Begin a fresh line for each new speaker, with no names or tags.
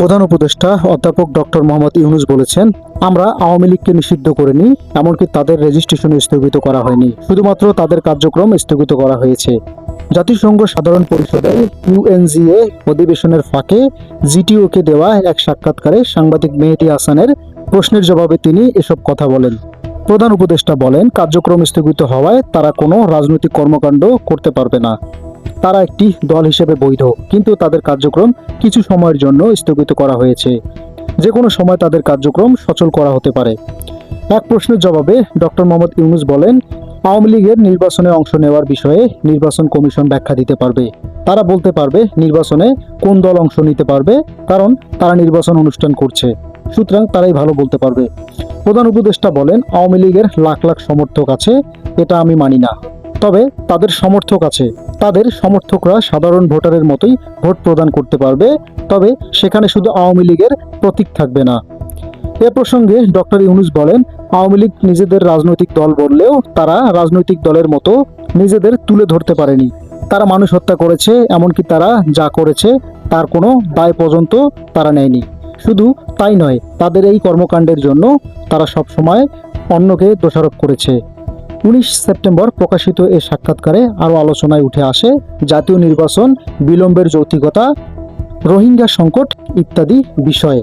প্রধান উপদেষ্টা অধ্যাপক ডক্টর মোহাম্মদ ইউনুস বলেছেন, আমরা আওয়ামী লীগকে নিষিদ্ধ করিনি, এমনকি তাদের রেজিস্ট্রেশন স্থগিত করা হয়নি। শুধুমাত্র তাদের কার্যক্রম স্থগিত করা হয়েছে। জাতিসংঘ সাধারণ পরিষদের ইউএনজিএ অধিবেশনের ফাঁকে জিটিওকে দেওয়া এক সাক্ষাৎকারে সাংবাদিক মেহেদি হাসানের প্রশ্নের জবাবে তিনি এসব কথা বলেন। প্রধান উপদেষ্টা বলেন, কার্যক্রম স্থগিত হওয়ায় তারা কোনো রাজনৈতিক কর্মকাণ্ড করতে পারবে না। তারা একটি দল হিসেবে বৈধ। কিন্তু তাদের কার্যক্রম কিছু সময়ের জন্য স্থগিত করা হয়েছে। যে কোনো সময় তাদের কার্যক্রম সচল করা হতে পারে। এক প্রশ্নের জবাবে ডক্টর মোহাম্মদ ইউনুস বলেন, আওয়ামী লীগের নির্বাচনে অংশ নেওয়ার বিষয়ে নির্বাচন কমিশন ব্যাখ্যা দিতে পারবে। তারা বলতে পারবে নির্বাচনে কোন দল অংশ নিতে পারবে, কারণ তারা নির্বাচন অনুষ্ঠান করছে। সুতরাং তারাই ভালো বলতে পারবে। প্রধান উপদেষ্টা বলেন, আওয়ামী লীগের লাখ লাখ সমর্থক আছে, এটা আমি মানি না। তবে তাদের সমর্থক আছে। তাদের সমর্থকরা সাধারণ ভোটারের মতোই ভোট প্রদান করতে পারবে, তবে সেখানে শুধু আওয়ামী লীগের প্রতীক থাকবে না। এ প্রসঙ্গে ডক্টর ইউনুস বলেন, আওয়ামী লীগ নিজেদের রাজনৈতিক দল বললেও তারা রাজনৈতিক দলের মতো নিজেদের তুলে ধরতে পারেনি। তারা মানুষ হত্যা করেছে, এমনকি তারা যা করেছে, তার কোনো দায় পর্যন্ত তারা নেয়নি। শুধু তাই নয়, তাদের এই কর্মকাণ্ডের জন্য তারা সবসময় অন্যকে দোষারোপ করেছে। উনিশ সেপ্টেম্বর প্রকাশিত এ সাক্ষাৎকারে আরও আলোচনায় উঠে আসে জাতীয় নির্বাচন, বিলম্বের যৌক্তিকতা রোহিঙ্গা সংকট ইত্যাদি বিষয়ে।